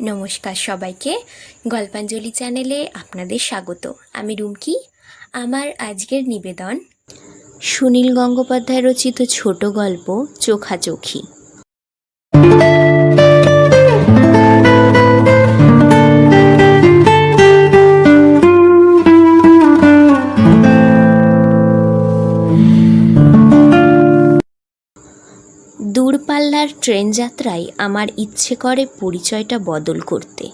নমস্কার সবাইকে। গল্পাঞ্জলি চ্যানেলে আপনাদের স্বাগত। আমি রুমকি। আমার আজকের নিবেদন, সুনীল গঙ্গোপাধ্যায় রচিত ছোট গল্প, চোখাচোখি। দূরপাল্লার ট্রেন যাত্রায় আমার ইচ্ছে করে পরিচয়টা বদল করতে।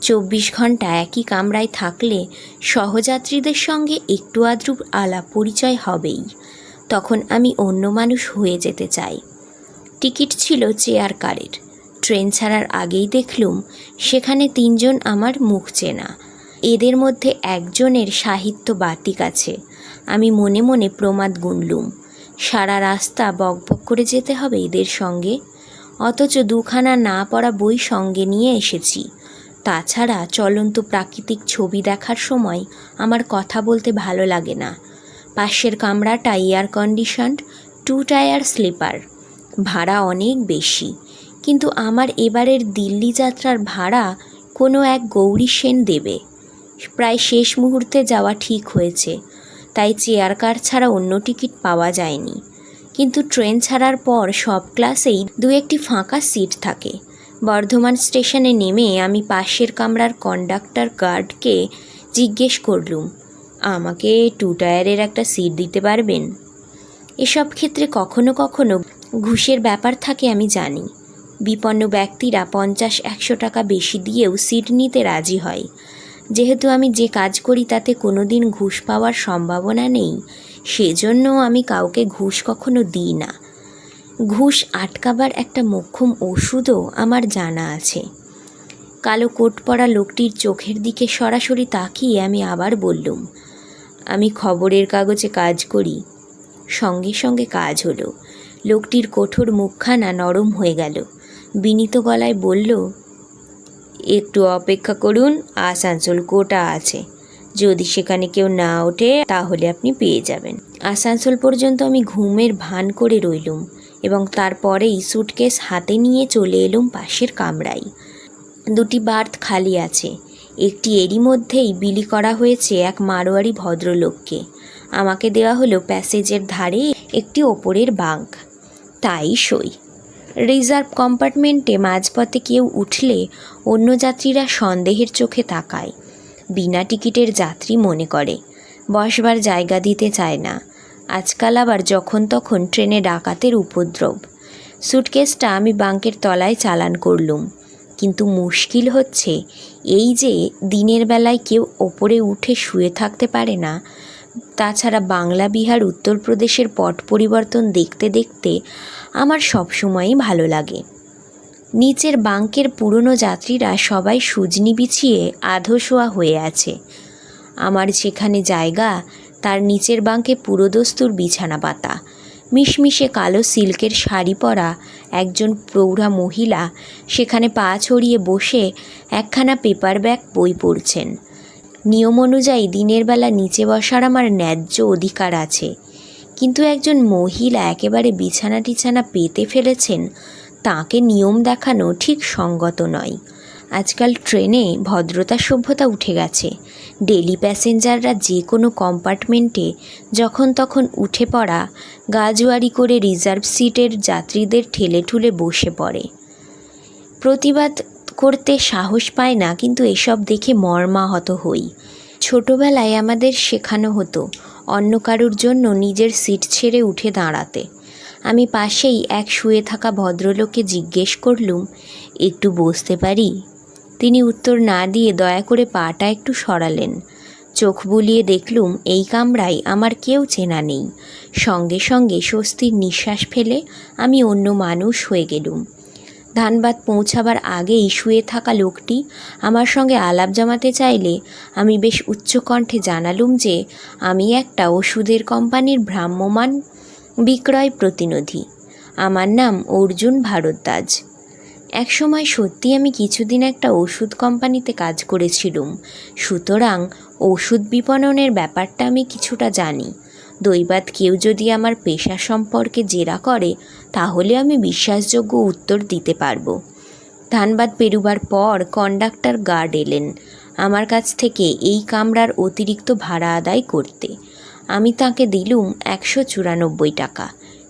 চব্বিশ ঘণ্টা একই কামরায় থাকলে সহযাত্রীদের সঙ্গে একটু আদ্রু আলাপ পরিচয় হবেই। তখন আমি অন্য মানুষ হয়ে যেতে চাই। টিকিট ছিল চেয়ার কারের। ট্রেন ছাড়ার আগেই দেখলুম সেখানে তিনজন আমার মুখ চেনা। এদের মধ্যে একজনের সাহিত্য বাতিক আছে। আমি মনে মনে প্রমাদ গুনলুম। সারা রাস্তা বকবক করে যেতে হবে এদের সঙ্গে। অথচ দুখানা না পড়া বই সঙ্গে নিয়ে এসেছি। তাছাড়া চলন্ত প্রাকৃতিক ছবি দেখার সময় আমার কথা বলতে ভালো লাগে না। পাশের কামরাটা air conditioned two tier sleeper ভাড়া অনেক বেশি। কিন্তু আমার এবারের দিল্লি যাত্রার ভাড়া কোনো এক গৌরী সেন দেবে। প্রায় শেষ মুহূর্তে যাওয়া ঠিক হয়েছে। তাই চেয়ার কার ছাড়া অন্য টিকিট পাওয়া যায়নি। কিন্তু ট্রেন ছাড়ার পর সব ক্লাসেই দু একটি ফাঁকা সিট থাকে। বর্ধমান স্টেশনে নেমে আমি পাশের কামরার কন্ডাক্টর গার্ডকে জিজ্ঞেস করলুম, আমাকে টু টায়ারের একটা সিট দিতে পারবেন? এসব ক্ষেত্রে কখনো কখনো ঘুষের ব্যাপার থাকে আমি জানি। বিপন্ন ব্যক্তিরা পঞ্চাশ একশো টাকা বেশি দিয়েও সিট নিতে রাজি হয়। যেহেতু আমি যে কাজ করি তাতে কোনো দিন ঘুষ পাওয়ার সম্ভাবনা নেই, সেজন্য আমি কাউকে ঘুষ কখনো দিই না। ঘুষ আটকাবার একটা মোক্ষম ওষুধও আমার জানা আছে। কালো কোট পরা লোকটির চোখের দিকে সরাসরি তাকিয়ে আমি আবার বললুম, আমি খবরের কাগজে কাজ করি। সঙ্গে সঙ্গে কাজ হলো। লোকটির কঠোর মুখখানা নরম হয়ে গেল। বিনীত গলায় বলল একটু অপেক্ষা করুন, আসানসোল কোটা আছে। যদি সেখানে কেউ না ওঠে, তাহলে আপনি পেয়ে যাবেন। আসানসোল পর্যন্ত আমি ঘুমের ভান করে রইলুম এবং তারপরেই সুটকেস হাতে নিয়ে চলে এলুম পাশের কামরায়। দুটি বার্থ খালি আছে। একটি এরই মধ্যেই বিলি করা হয়েছে এক মারোয়ারি ভদ্রলোককে। আমাকে দেওয়া হলো প্যাসেজের ধারে একটি ওপরের বাঙ্ক। তাই সই। রিজার্ভ কম্পার্টমেন্টে মাঝপথে কেউ উঠলে অন্য যাত্রীরা সন্দেহের চোখে তাকায়। বিনা টিকিটের যাত্রী মনে করে, বসবার জায়গা দিতে চায় না। আজকাল আবার যখন তখন ট্রেনে ডাকাতের উপদ্রব। সুটকেসটা আমি বাঙ্কের তলায় চালান করলুম। কিন্তু মুশকিল হচ্ছে এই যে দিনের বেলায় কেউ ওপরে উঠে শুয়ে থাকতে পারে না। তাছাড়া বাংলা, বিহার, উত্তরপ্রদেশের পট পরিবর্তন দেখতে দেখতে আমার সবসময়ই ভালো লাগে। নিচের বাঙ্কের পুরনো যাত্রীরা সবাই সুজনি বিছিয়ে আধোশোয়া হয়ে আছে। আমার যেখানে জায়গা, তার নিচের বাঙ্কে পুরোদস্তুর বিছানা পাতা। মিশমিশে কালো সিল্কের শাড়ি পরা একজন প্রৌঢ়া মহিলা সেখানে পা ছড়িয়ে বসে একখানা পেপার ব্যাগ বই পড়ছেন। নিয়ম অনুযায়ী দিনের বেলা নিচে বসার আমার ন্যায্য অধিকার আছে। কিন্তু একজন মহিলা একেবারে বিছানা টিছানা পেতে ফেলেছেন, তাকে নিয়ম দেখানো ঠিক সঙ্গত নয়। আজকাল ট্রেনে ভদ্রতা সভ্যতা উঠে গেছে। ডেলি প্যাসেঞ্জাররা যে কোনো কম্পার্টমেন্টে যখন তখন উঠে পড়া, গাজুয়ারি করে রিজার্ভ সিটের যাত্রীদের ঠেলে ঠুলে বসে পড়ে। প্রতিবাদ করতে সাহস পায় না, কিন্তু এসব দেখে মর্মাহত হই। ছোটবেলায় আমাদের শেখানো হতো অন্য কারুর জন্য নিজের সিট ছেড়ে উঠে দাঁড়াতে। আমি পাশেই এক শুয়ে থাকা ভদ্রলোককে জিজ্ঞেস করলুম, একটু বসতে পারি? তিনি উত্তর না দিয়ে দয়া করে পাটা একটু সরালেন। চোখ বুলিয়ে দেখলুম, এই কামরায় আমার কেউ চেনা নেই। সঙ্গে সঙ্গে স্বস্তির নিঃশ্বাস ফেলে আমি অন্য মানুষ হয়ে গেলুম। ধানবাদ পৌঁছাবার আগেই শুয়ে থাকা লোকটি আমার সঙ্গে আলাপ জমাতে চাইলে আমি বেশ উচ্চকণ্ঠে জানালুম যে আমি একটা ওষুধের কোম্পানির ভ্রাম্যমাণ বিক্রয় প্রতিনিধি। আমার নাম অর্জুন ভারদ্বাজ। একসময় সত্যি আমি কিছুদিন একটা ওষুধ কোম্পানিতে কাজ করেছিলুম। সুতরাং ওষুধ বিপণনের ব্যাপারটা আমি কিছুটা জানি। দৈবাত কেউ যদি আমার পেশা সম্পর্কে জেরা করে তাহলে আমি বিশ্বাসযোগ্য উত্তর দিতে পারব। ধানবাদ পেরুবার পর কন্ডাক্টর গার্ড এলেন আমার কাছ থেকে এই কামরার অতিরিক্ত ভাড়া আদায় করতে। আমি তাকে দিলুম একশো চুরানব্বই টাকা।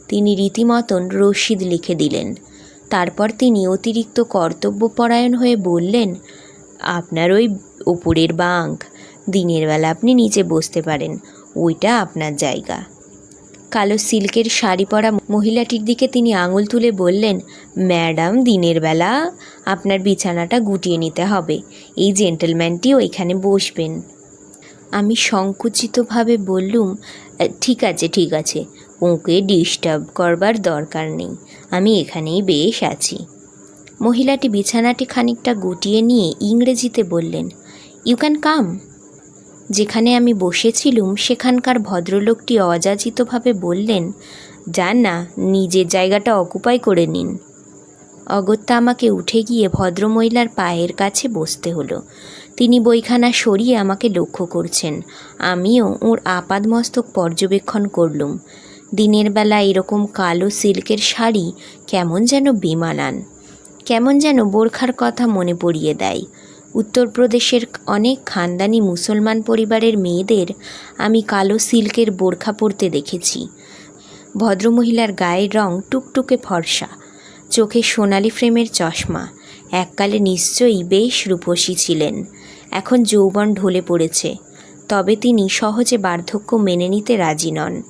তিনি রীতিমতন রসিদ লিখে দিলেন। তারপর তিনি অতিরিক্ত কর্তব্যপরায়ণ হয়ে বললেন, আপনার ওই ওপরের বাঙ্ক। দিনের বেলা আপনি নিচে বসতে পারেন। ওইটা আপনার জায়গা। কালো সিল্কের শাড়ি পরা মহিলাটির দিকে তিনি আঙুল তুলে বললেন, ম্যাডাম, দিনের বেলা আপনার বিছানাটা গুটিয়ে নিতে হবে। এই জেন্টলম্যানটিও এখানে বসবেন। আমি সংকুচিতভাবে বললুম, ঠিক আছে ঠিক আছে, ওকে ডিস্টার্ব করবার দরকার নেই, আমি এখানেই বেশ আছি। মহিলাটি বিছানাটি খানিকটা গুটিয়ে নিয়ে ইংরেজিতে বললেন ইউ ক্যান কাম যেখানে আমি বসেছিলুম, সেখানকার ভদ্রলোকটি অযাচিতভাবে বললেন, যান না নিজের জায়গাটা অকুপাই করে নিন। অগত্যা আমাকে উঠে গিয়ে ভদ্রমহিলার পায়ের কাছে বসতে হলো। তিনি বইখানা সরিয়ে আমাকে লক্ষ্য করছেন। আমিও ওর আপাদমস্তক পর্যবেক্ষণ করলুম। দিনের বেলা এরকম কালো সিল্কের শাড়ি কেমন যেন বেমানান, কেমন যেন বোরখার কথা মনে পড়িয়ে দেয়। উত্তরপ্রদেশের অনেক খানদানি মুসলমান পরিবারের মেয়েদের আমি কালো সিল্কের বোরখা পরতে দেখেছি। ভদ্রমহিলার গায়ের রং টুকটুকে ফর্সা, চোখে সোনালি ফ্রেমের চশমা, এককালে নিশ্চয়ই বেশ রূপসী ছিলেন। এখন যৌবন ঢলে পড়েছে, তবে তিনি সহজে বার্ধক্য মেনে নিতে রাজি নন।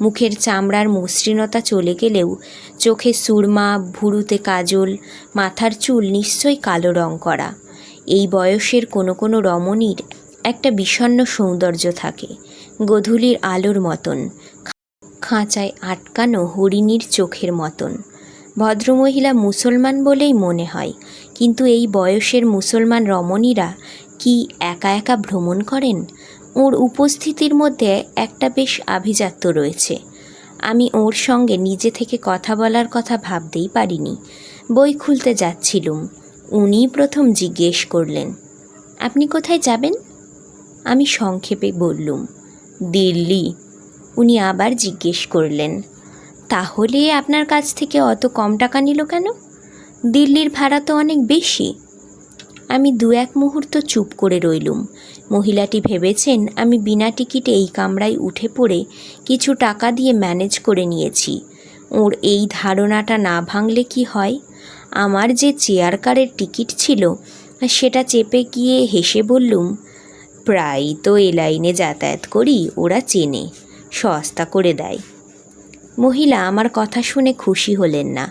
মুখের চামড়ার মসৃণতা চলে গেলেও চোখে সুরমা, ভুরুতে কাজল, মাথার চুল নিশ্চয়ই কালো রং করা। এই বয়সের কোনো কোনো রমণীর একটা বিষণ্ণ সৌন্দর্য থাকে। গধূলির আলোর মতন, খাঁচায় আটকানো হরিণীর চোখের মতন। ভদ্রমহিলা মুসলমান বলেই মনে হয়, কিন্তু এই বয়সের মুসলমান রমণীরা কি একা একা ভ্রমণ করেন? ওর উপস্থিতির মধ্যে একটা বেশ আভিজাত্য রয়েছে। আমি ওর সঙ্গে নিজে থেকে কথা বলার কথা ভাবতেই পারিনি। বই খুলতে যাচ্ছিলুম। উনি প্রথম জিজ্ঞেস করলেন, আপনি কোথায় যাবেন? আমি সংক্ষেপে বললুম, দিল্লি। উনি আবার জিজ্ঞেস করলেন, তাহলে আপনার কাছ থেকে অত কম টাকা নিল কেন? দিল্লির ভাড়া তো অনেক বেশি। আমি দু এক মুহূর্ত চুপ করে রইলুম। মহিলাটি ভেবেছেন আমি বিনা টিকিটে এই কামরায় উঠে পড়ে কিছু টাকা দিয়ে ম্যানেজ করে নিয়েছি। ওর এই ধারণাটা না ভাঙলে কি হয়? আমার যে চেয়ার কারের টিকিট ছিল, সেটা চেপে গিয়ে হেসে বললুম, প্রায়ই তো এ লাইনে যাতায়াত করি, ওরা চেনে, সস্তা করে দেয়। মহিলা আমার কথা শুনে খুশি হলেন না।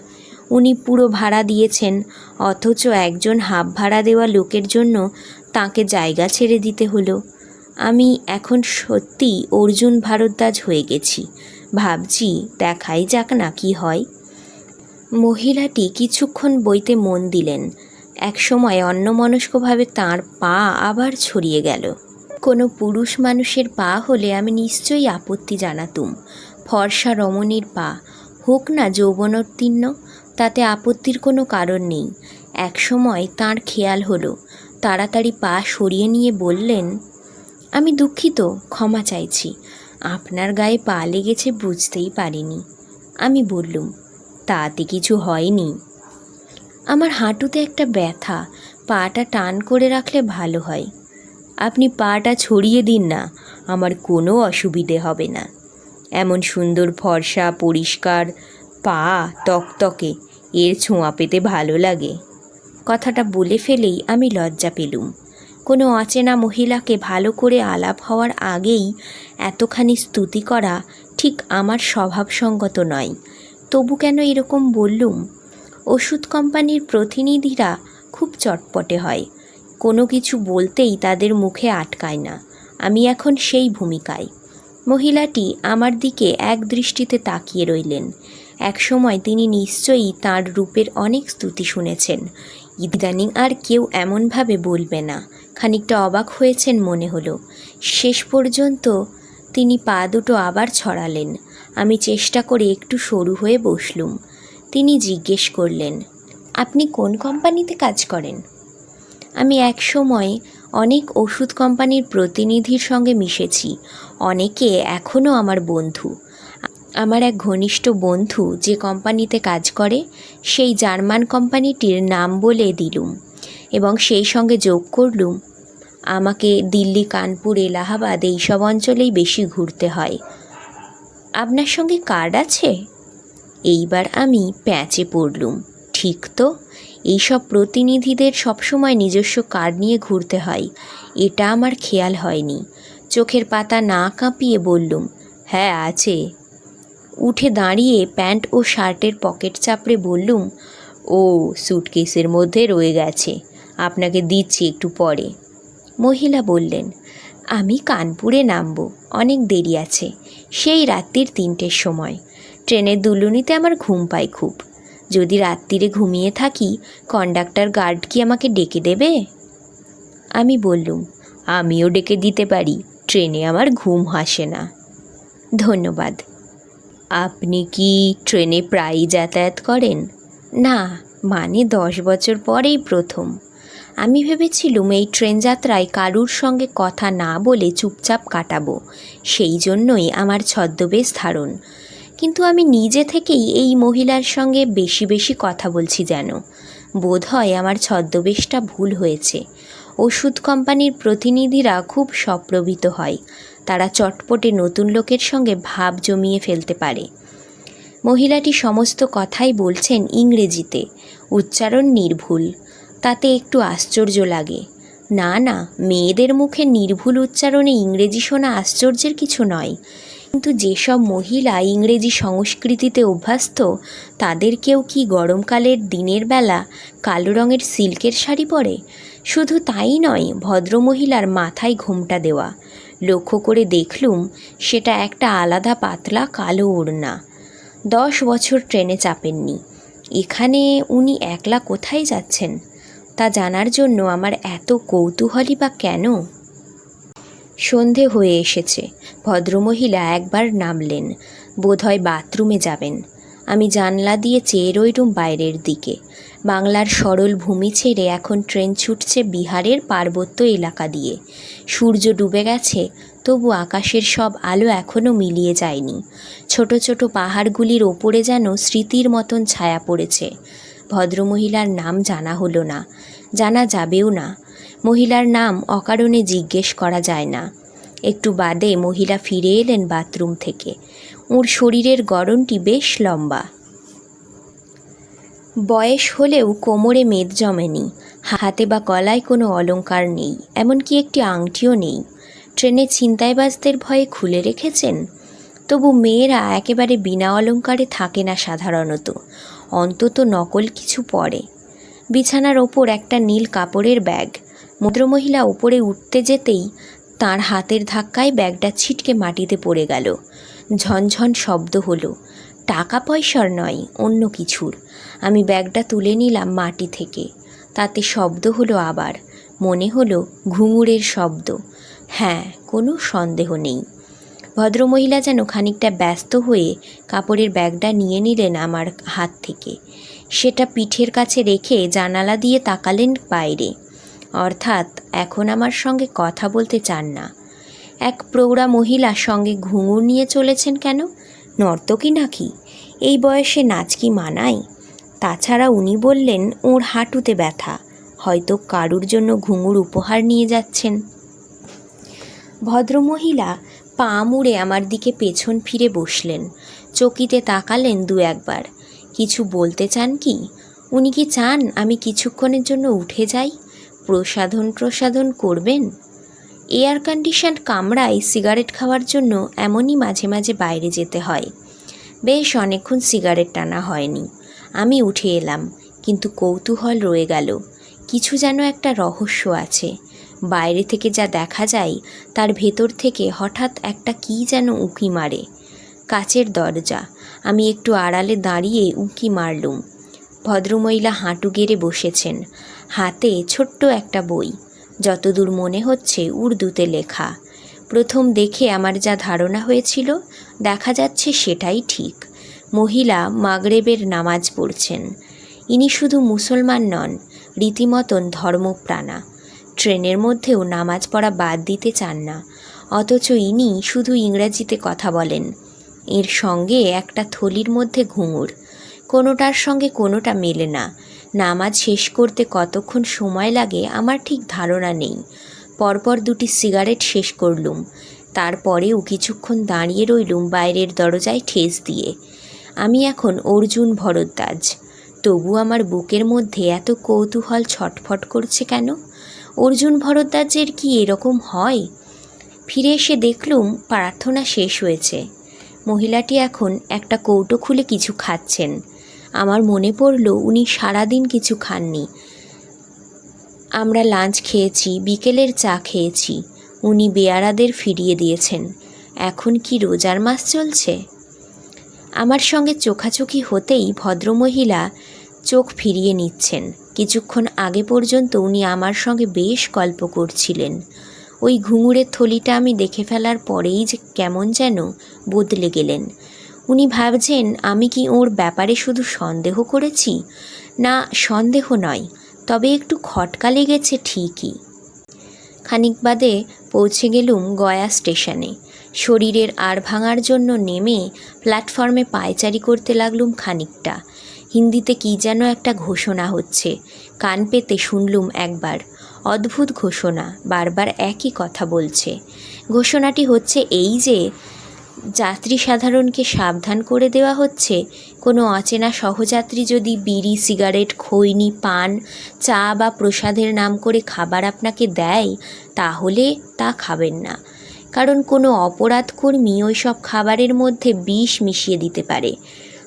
উনি পুরো ভাড়া দিয়েছেন, অথচ একজন হাফ ভাড়া দেওয়া লোকের জন্য তাকে জায়গা ছেড়ে দিতে হলো। আমি এখন সত্যি অর্জুন ভারদ্বাজ হয়ে গেছি। ভাবছি দেখাই যাক না কি হয়। মহিলাটি কিছুক্ষণ বইতে মন দিলেন। একসময় অন্যমনস্কভাবে তাঁর পা আবার ছড়িয়ে গেল। কোনো পুরুষ মানুষের পা হলে আমি নিশ্চয়ই আপত্তি জানাতুম। ফর্সা রমণীর পা। হোক না যৌবনোত্তীর্ণ, তাতে আপত্তির কোনো কারণ নেই। একসময় তার খেয়াল হলো। তাড়াতাড়ি পা সরিয়ে নিয়ে বললেন, আমি দুঃখিত, ক্ষমা চাইছি। আপনার গায়ে পা লেগেছে বুঝতেই পারিনি। আমি বললুম তাতে কিছু হয়নি। আমার হাঁটুতে একটা ব্যথা, পাটা টান করে রাখলে ভালো হয়। আপনি পাটা ছড়িয়ে দিন না, আমার কোনো অসুবিধে হবে না। এমন সুন্দর ফর্সা, পরিষ্কার, পা তকতকে, এর ছোঁয়া পেতে ভালো লাগে। কথাটা বলে ফেলেই আমি লজ্জা পেলুম। কোনো অচেনা মহিলাকে ভালো করে আলাপ হওয়ার আগেই এতখানি স্তুতি করা ঠিক আমার স্বভাবসঙ্গত নয়। তবু কেন এরকম বললুম? ওষুধ কোম্পানির প্রতিনিধিরা খুব চটপটে হয়। কোনো কিছু বলতেই তাদের মুখে আটকায় না। আমি এখন সেই ভূমিকায়। মহিলাটি আমার দিকে এক দৃষ্টিতে তাকিয়ে রইলেন। একসময় তিনি নিশ্চয়ই তার রূপের অনেক স্তুতি শুনেছেন। ইদানিং আর কেউ এমনভাবে বলবে না। খানিকটা অবাক হয়েছেন মনে হলো। শেষ পর্যন্ত তিনি পা দুটো আবার ছড়ালেন। আমি চেষ্টা করে একটু সরু হয়ে বসলুম। তিনি জিজ্ঞেস করলেন, আপনি কোন কোম্পানিতে কাজ করেন? আমি এক সময় অনেক ওষুধ কোম্পানির প্রতিনিধির সঙ্গে মিশেছি। অনেকে এখনও আমার বন্ধু। আমার এক ঘনিষ্ঠ বন্ধু যে কোম্পানিতে কাজ করে, সেই জার্মান কোম্পানিটির নাম বলে দিলুম এবং সেই সঙ্গে যোগ করলুম। আমাকে দিল্লি, কানপুর, এলাহাবাদ এইসব অঞ্চলেই বেশি ঘুরতে হয়। আপনার সঙ্গে কার্ড আছে? এইবার আমি প্যাঁচে পড়লুম। ঠিক তো? এইসব প্রতিনিধিদের সবসময় নিজস্ব কার্ড নিয়ে ঘুরতে হয়। এটা আমার খেয়াল হয়নি। চোখের পাতা না কাঁপিয়ে বললুম হ্যাঁ আছে। উঠে দাঁড়িয়ে প্যান্ট ও শার্টের পকেট চাপড়ে বললুম, ও, সুটকেসের মধ্যে রয়ে গেছে। আপনাকে দিচ্ছি একটু পরে। মহিলা বললেন, আমি কানপুরে নামব। অনেক দেরি আছে। সেই রাত্রির তিনটের সময়। ট্রেনের দুলুনিতে আমার ঘুম পায় খুব। যদি রাত্রিরে ঘুমিয়ে থাকি কন্ডাক্টর গার্ড কি আমাকে ডেকে দেবে? আমি বললুম, আমিও ডেকে দিতে পারি, ট্রেনে আমার ঘুম হাসে না। ধন্যবাদ। আপনি কি ট্রেনে প্রায়ই যাতায়াত করেন? না মানে দশ বছর পরেই প্রথম। আমি ভেবেছিলুম এই ট্রেন যাত্রায় কারুর সঙ্গে কথা না বলে চুপচাপ কাটাবো। সেই জন্যই আমার ছদ্মবেশ ধারণ। কিন্তু আমি নিজে থেকেই এই মহিলার সঙ্গে বেশি বেশি কথা বলছি যেন। বোধ হয় আমার ছদ্মবেশটা ভুল হয়েছে। ওষুধ কোম্পানির প্রতিনিধিরা খুব সপ্রভিত হয়। তারা চটপটে নতুন লোকের সঙ্গে ভাব জমিয়ে ফেলতে পারে। মহিলাটি সমস্ত কথাই বলছেন ইংরেজিতে। উচ্চারণ নির্ভুল। তাতে একটু আশ্চর্য লাগে। না না, মেয়েদের মুখে নির্ভুল উচ্চারণে ইংরেজি শোনা আশ্চর্যের কিছু নয়। কিন্তু যেসব মহিলা ইংরেজি সংস্কৃতিতে অভ্যস্ত, তাদের কেউ কি গরমকালের দিনের বেলা কালো রঙের সিল্কের শাড়ি পরে? শুধু তাই নয়, ভদ্রমহিলার মাথায় ঘোমটা দেওয়া। লক্ষ্য করে দেখলুম, সেটা একটা আলাদা পাতলা কালো ওড়না। দশ বছর ট্রেনে চাপেননি। এখানে উনি একলা কোথায় যাচ্ছেন? তা জানার জন্য আমার এত কৌতূহলই বা কেন? সন্ধে হয়ে এসেছে। ভদ্রমহিলা একবার নামলেন। বোধহয় বাথরুমে যাবেন। আমি জানলা দিয়ে চেয়ে রইলুম বাইরের দিকে। বাংলার সরল ভূমি ছেড়ে এখন ট্রেন ছুটছে বিহারের পার্বত্য এলাকা দিয়ে। সূর্য ডুবে গেছে, তবু আকাশের সব আলো এখনও মিলিয়ে যায়নি। ছোট ছোট পাহাড়গুলির ওপরে যেন স্মৃতির মতন ছায়া পড়েছে। ভদ্রমহিলার নাম জানা হলো না, জানা যাবেও না। মহিলার নাম অকারণে জিজ্ঞেস করা যায় না। একটু বাদে মহিলা ফিরে এলেন বাথরুম থেকে। ওর শরীরের গড়নটি বেশ লম্বা। বয়স হলেও কোমরে মেদ জমেনি, হাতে বা গলায় কোনো অলংকার নেই, এমনকি একটি আংটিও নেই। ট্রেনে ছিনতাইবাজদের ভয়ে খুলে রেখেছেন? তবু মেয়েরা একেবারে বিনা অলঙ্কারে থাকে না সাধারণত। অন্তত নকল কিছু পরে। বিছানার ওপর একটা নীল কাপড়ের ব্যাগ। ভদ্রমহিলা ওপরে উঠতে যেতেই তার হাতের ধাক্কায় ব্যাগটা ছিটকে মাটিতে পড়ে গেল। ঝনঝন শব্দ হলো, টাকা পয়সার নয়, অন্য কিছুর। আমি ব্যাগটা তুলে নিলাম মাটি থেকে। তাতে শব্দ হলো আবার, মনে হলো ঘুঙুরের শব্দ। হ্যাঁ কোনো সন্দেহ নেই। ভদ্রমহিলা যেন খানিকটা ব্যস্ত হয়ে কাপড়ের ব্যাগটা নিয়ে নিলেন আমার হাত থেকে। সেটা পিঠের কাছে রেখে জানালা দিয়ে তাকালেন বাইরে। অর্থাৎ এখন আমার সঙ্গে কথা বলতে চান না। এক প্রৌঢ়া মহিলা সঙ্গে ঘুঙুর নিয়ে চলেছেন কেন? নর্তকী নাকি? এই বয়সে নাচ কি মানায়? তাছাড়া উনি বললেন, ওর হাঁটুতে ব্যথা। হয়তো কারুর জন্য ঘুঙুর উপহার নিয়ে যাচ্ছেন। ভদ্রমহিলা পা মুড়ে আমার দিকে পেছন ফিরে বসলেন। চকিতে তাকালেন দু একবার। কিছু বলতে চান কি? উনি কি চান আমি কিছুক্ষণের জন্য উঠে যাই? প্রসাধন প্রসাধন করবেন? এয়ার কন্ডিশন কামরায় সিগারেট খাওয়ার জন্য এমনই মাঝে মাঝে বাইরে যেতে হয়। বেশ অনেকক্ষণ সিগারেট টানা হয়নি। আমি উঠে এলাম, কিন্তু কৌতূহল রয়ে গেল। কিছু যেন একটা রহস্য আছে। বাইরে থেকে যা দেখা যায়, তার ভেতর থেকে হঠাৎ একটা কী যেন উঁকি মারে। কাচের দরজা। আমি একটু আড়ালে দাঁড়িয়ে উঁকি মারলুম। ভদ্রমহিলা হাঁটু গেড়ে বসেছেন। হাতে ছোট্ট একটা বই। যতদূর মনে হচ্ছে উর্দুতে লেখা। প্রথম দেখে আমার যা ধারণা হয়েছিল, দেখা যাচ্ছে সেটাই ঠিক। মহিলা মাগরেবের নামাজ পড়ছেন। ইনি শুধু মুসলমান নন, রীতিমতন ধর্মপ্রাণা। ট্রেনের মধ্যেও নামাজ পড়া বাদ দিতে চান না। অথচ ইনি শুধু ইংরেজিতে কথা বলেন। এর সঙ্গে একটা থলির মধ্যে ঘুঙুর। কোনোটার সঙ্গে কোনোটা মেলে না। নামাজ শেষ করতে কতক্ষণ সময় লাগে আমার ঠিক ধারণা নেই। পরপর দুটি সিগারেট শেষ করলুম। তারপরেও কিছুক্ষণ দাঁড়িয়ে রইলুম বাইরের দরজায় ঠেস দিয়ে। আমি এখন অর্জুন ভরদ্বাজ। তবু আমার বুকের মধ্যে এত কৌতূহল ছটফট করছে কেন? অর্জুন ভরদ্বাজের কি এরকম হয়? ফিরে এসে দেখলুম প্রার্থনা শেষ হয়েছে। মহিলাটি এখন একটা কৌটো খুলে কিছু খাচ্ছেন। আমার মনে পড়ল উনি সারাদিন কিছু খাননি। আমরা লাঞ্চ খেয়েছি, বিকেলের চা খেয়েছি। উনি বেয়ারাদের ফিরিয়ে দিয়েছেন। এখন কি রোজার মাস চলছে? আমার সঙ্গে চোখাচোখি হতেই ভদ্রমহিলা চোখ ফিরিয়ে নিচ্ছেন। কিছুক্ষণ আগে পর্যন্ত উনি আমার সঙ্গে বেশ গল্প করছিলেন। ওই ঘুঙুরের থলিটা আমি দেখে ফেলার পরেই যে কেমন যেন বদলে গেলেন। উনি ভাবছেন, আমি কি ওর ব্যাপারে শুধু সন্দেহ করেছি? না, সন্দেহ নয়, তবে একটু খটকা লেগেছে ঠিকই। খানিক বাদে পৌঁছে গেলুম গয়া স্টেশনে। শরীরের আর ভাঙার জন্য নেমে প্ল্যাটফর্মে পায়চারি করতে লাগলুম খানিকটা। হিন্দিতে কী যেন একটা ঘোষণা হচ্ছে। কান পেতে শুনলুম একবার। অদ্ভুত ঘোষণা, বারবার একই কথা বলছে। ঘোষণাটি হচ্ছে এই যে, যাত্রী সাধারণকে সাবধান করে দেওয়া হচ্ছে। কোনো অচেনা সহযাত্রী যদি বিড়ি, সিগারেট, খৈনি, পান, চা বা প্রসাদের নাম করে খাবার আপনাকে দেয়, তাহলে তা খাবেন না। কারণ কোনো অপরাধকর্মী ওই সব খাবারের মধ্যে বিষ মিশিয়ে দিতে পারে।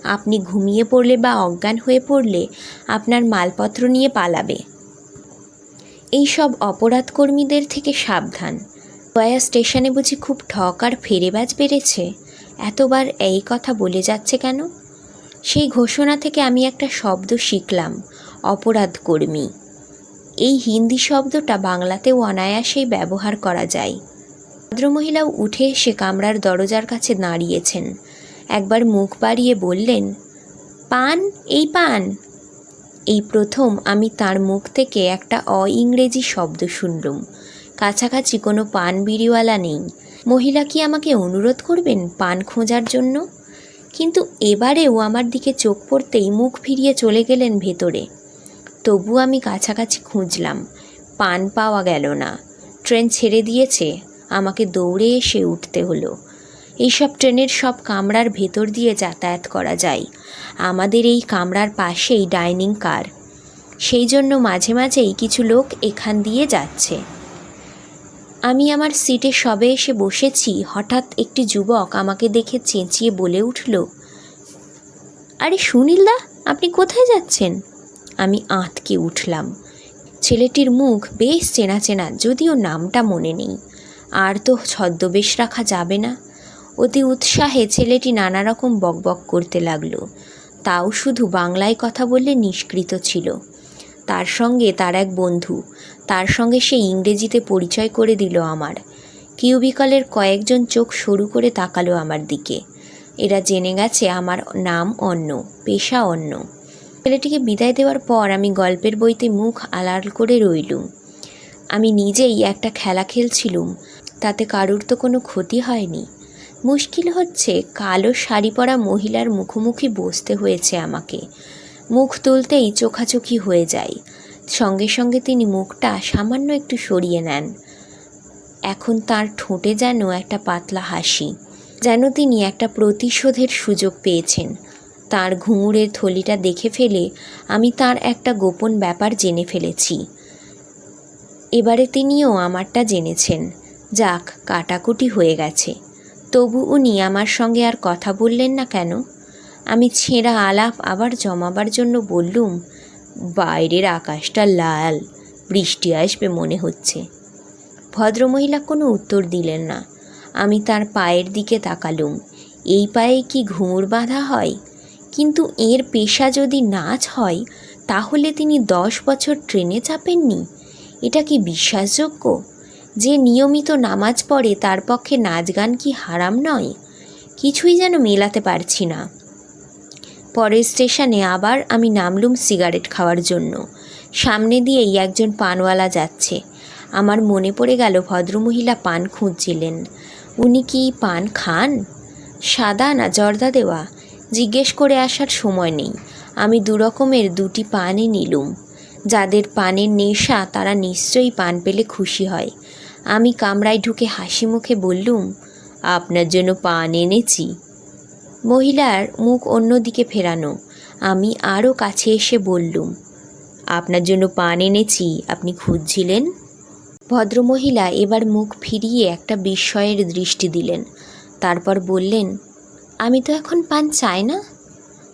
আপনি ঘুমিয়ে পড়লে বা অজ্ঞান হয়ে পড়লে আপনার মালপত্র নিয়ে পালাবে। এই সব অপরাধ থেকে সাবধান। গয়া স্টেশনে বুঝি খুব ঠক আর ফেরেবাজ বেড়েছে। এতবার এই কথা বলে যাচ্ছে কেন? সেই ঘোষণা থেকে আমি একটা শব্দ শিখলাম অপরাধকর্মী এই হিন্দি শব্দটা বাংলাতেও অনায়াসেই ব্যবহার করা যায়। ভদ্রমহিলাও উঠে এসে কামরার দরজার কাছে দাঁড়িয়েছেন। একবার মুখ বাড়িয়ে বললেন, পান, এই পান। এই প্রথম আমি তার মুখ থেকে একটা অ ইংরেজি শব্দ শুনলুম। কাছাকাছি কোনো পান বিড়িওয়ালা নেই। মহিলা কি আমাকে অনুরোধ করবেন পান খোঁজার জন্য? কিন্তু এবারেও আমার দিকে চোখ পড়তেই মুখ ফিরিয়ে চলে গেলেন ভেতরে। তবু আমি কাছাকাছি খুঁজলাম, পান পাওয়া গেল না। ট্রেন ছেড়ে দিয়েছে, আমাকে দৌড়ে এসে উঠতে হলো। এইসব ট্রেনের সব কামরার ভেতর দিয়ে যাতায়াত করা যায়। আমাদের এই কামরার পাশেই ডাইনিং কার। সেই জন্য মাঝে মাঝেই কিছু লোক এখান দিয়ে যাচ্ছে। আমি আমার সিটে সবে এসে বসেছি, হঠাৎ একটি যুবক আমাকে দেখে চেঁচিয়ে বলে উঠল, আরে সুনীলদা আপনি কোথায় যাচ্ছেন? আমি আঁতকে উঠলাম। ছেলেটির মুখ বেশ চেনা চেনা, যদিও নামটা মনে নেই। আর তো ছদ্মবেশ রাখা যাবে না। অতি উৎসাহে ছেলেটি নানা রকম বকবক করতে লাগল। তাও শুধু বাংলায় কথা বললে নিষ্কৃত ছিল। তার সঙ্গে তার এক বন্ধু, তার সঙ্গে সে ইংরেজিতে পরিচয় করে দিল আমার। কিউবিকলের কয়েকজন চোখ সরু করে তাকালো আমার দিকে। এরা জেনে গেছে আমার নাম অন্য, পেশা অন্য। ছেলেটিকে বিদায় দেওয়ার পর আমি গল্পের বইতে মুখ আলাল করে রইলুম। আমি নিজেই একটা খেলা খেলছিলুম, তাতে কারুর তো কোনো ক্ষতি হয়নি। মুশকিল হচ্ছে কালো শাড়ি পরা মহিলার মুখোমুখি বসতে হয়েছে আমাকে। মুখ তুলতেই চোখাচোখি হয়ে যায় সঙ্গে সঙ্গে তিনি মুখটা সামান্য একটু সরিয়ে নেন। এখন তার ঠোঁটে যেন একটা পাতলা হাসি, যেন তিনি একটা প্রতিশোধের সুযোগ পেয়েছেন। তার ঘুঙুরের থলিটা দেখে ফেলে আমি তার একটা গোপন ব্যাপার জেনে ফেলেছি। এবারে তিনিও আমারটা জেনেছেন। যাক, কাটাকুটি হয়ে গেছে। তবু উনি আমার সঙ্গে আর কথা বললেন না কেন? আমি ছেঁড়া আলাপ আবার জমাবার জন্য বললুম, বাইরের আকাশটা লাল, বৃষ্টি আসবে মনে হচ্ছে। ভদ্রমহিলা কোনো উত্তর দিলেন না। আমি তার পায়ের দিকে তাকালুম, এই পায়ে কি ঘুঙুর বাঁধা হয়? কিন্তু এর পেশা যদি নাচ হয়, তাহলে তিনি দশ বছর ট্রেনে চাপেননি? এটা কি বিশ্বাসযোগ্য? যে নিয়মিত নামাজ পড়ে তার পক্ষে নাচ গান কি হারাম নয়? কিছুই যেন মেলাতে পারছি না। পরের স্টেশনে আবার আমি নামলুম সিগারেট খাওয়ার জন্য। সামনে দিয়েই একজন পানওয়ালা যাচ্ছে। আমার মনে পড়ে গেল ভদ্রমহিলা পান খুঁজছিলেন। উনি কি পান খান? সাদা না জর্দা দেওয়া? জিজ্ঞেস করে আসার সময় নেই। আমি দুরকমের দুটি পানই নিলুম। যাদের পানের নেশা তারা নিশ্চয়ই পান পেলে খুশি হয়। আমি কামরায় ঢুকে হাসি মুখে বললুম, আপনার জন্য পান এনেছি। মহিলার মুখ অন্যদিকে ফেরানো। আমি আরও কাছে এসে বললুম, আপনার জন্য পান এনেছি, আপনি খুঁজছিলেন? ভদ্রমহিলা এবার মুখ ফিরিয়ে একটা বিস্ময়ের দৃষ্টি দিলেন। তারপর বললেন, আমি তো এখন পান চাই না।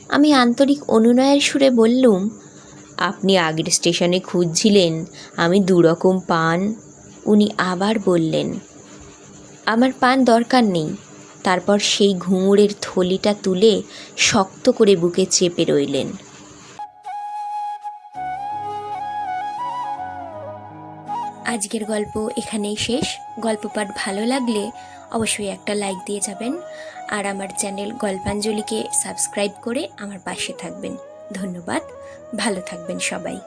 আমি আন্তরিক অনুনয়ের সুরে বললুম, আপনি আগের স্টেশনে খুঁজছিলেন, আমি দুরকম পান। উনি আবার বললেন, আমার পান দরকার নেই। তারপর সেই ঘুঙুরের থলিটা তুলে শক্ত করে বুকে চেপে রইলেন। আজকের গল্প এখানেই শেষ। গল্প পাঠ ভালো লাগলে অবশ্যই একটা লাইক দিয়ে যাবেন। আর আমার চ্যানেল গল্পাঞ্জলিকে সাবস্ক্রাইব করে আমার পাশে থাকবেন। ধন্যবাদ। ভালো থাকবেন সবাই।